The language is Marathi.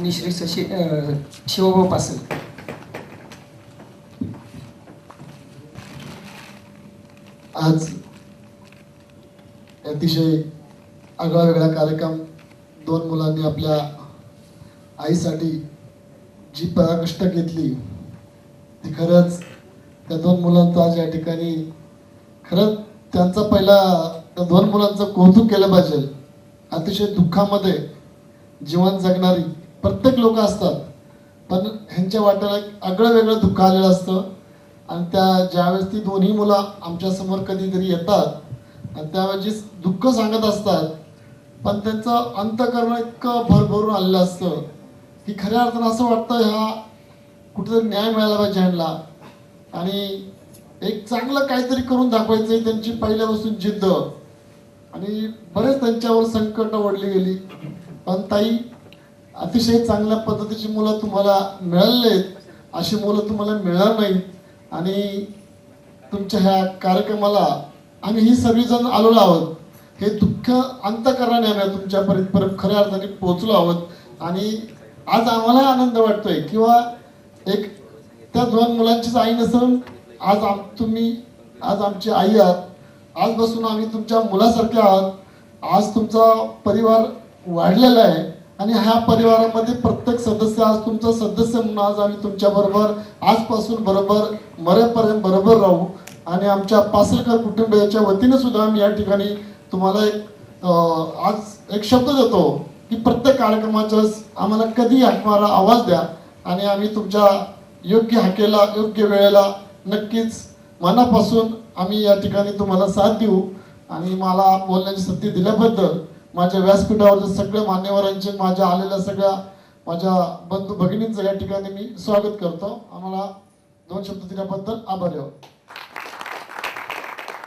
आणि श्री शशी शिवभाऊ पासल आज अतिशय आगळा वेगळा कार्यक्रम दोन मुलांनी आपल्या आईसाठी जी पराकष्ट घेतली ती खरंच त्या दोन मुलांचं आज या ठिकाणी खरंच त्यांचा पहिला त्या दोन मुलांचं कौतुक केलं पाहिजे. अतिशय दुःखामध्ये जीवन जगणारी प्रत्येक लोक असतात. पण ह्यांच्या वाट्याला एक आगळं वेगळं दुःख आलेलं असतं. आणि त्या ज्यावेळेस ती दोन्ही मुलं आमच्यासमोर कधीतरी येतात आणि त्यावेळेस जी दुःख सांगत असतात पण त्यांचं अंतकरण इतकं भरभरून आलेलं असतं की खऱ्या अर्थानं असं वाटतं ह्या कुठेतरी न्याय मिळाला पाहिजे ह्यांना. आणि एक चांगलं काहीतरी करून दाखवायचं ही त्यांची पहिल्यापासून जिद्द. आणि बरेच त्यांच्यावर संकट ओढली गेली. पण ताई अतिशय चांगल्या पद्धतीची मुलं तुम्हाला मिळालेली आहेत अशी मुलं तुम्हाला मिळणार नाहीत. आणि तुमच्या ह्या कार्यक्रमाला आम्ही ही सगळीजण आलेलो आहोत. हे दुःख अंतकरणाने आम्ही तुमच्यापर्यंत परत खऱ्या अर्थाने पोहोचलो आहोत. आणि आज आम्हाला आनंद वाटतोय किंवा एक त्या दोन मुलांचीच आई नसून आज आम तुम्ही आज आमची आई आहात. आजपासून आम्ही तुमच्या मुलासारखे आहात. आज तुमचा परिवार वाढलेला आहे. आणि ह्या परिवारामध्ये प्रत्येक सदस्य आज तुमचा सदस्य म्हणून आज आम्ही तुमच्या बरोबर आजपासून बरोबर मरेपर्यंत बरोबर राहू. आणि आमच्या पासलकर कुटुंबियाच्या वतीने सुद्धा आम्ही या ठिकाणी तुम्हाला एक आज एक शब्द देतो की प्रत्येक कार्यक्रमाच्या आम्हाला कधी हाकमारा आवाज द्या आणि आम्ही तुमच्या योग्य हाकेला योग्य वेळेला नक्कीच मनापासून आम्ही या ठिकाणी तुम्हाला साथ देऊ. आणि मला बोलण्याची संधी दिल्याबद्दल माझ्या व्यासपीठावरच्या सगळ्या मान्यवरांचे माझ्या आलेल्या सगळ्या माझ्या बंधू भगिनींचं या ठिकाणी मी स्वागत करतो. आम्हाला दोन शब्द दिल्याबद्दल आभारी आहोत.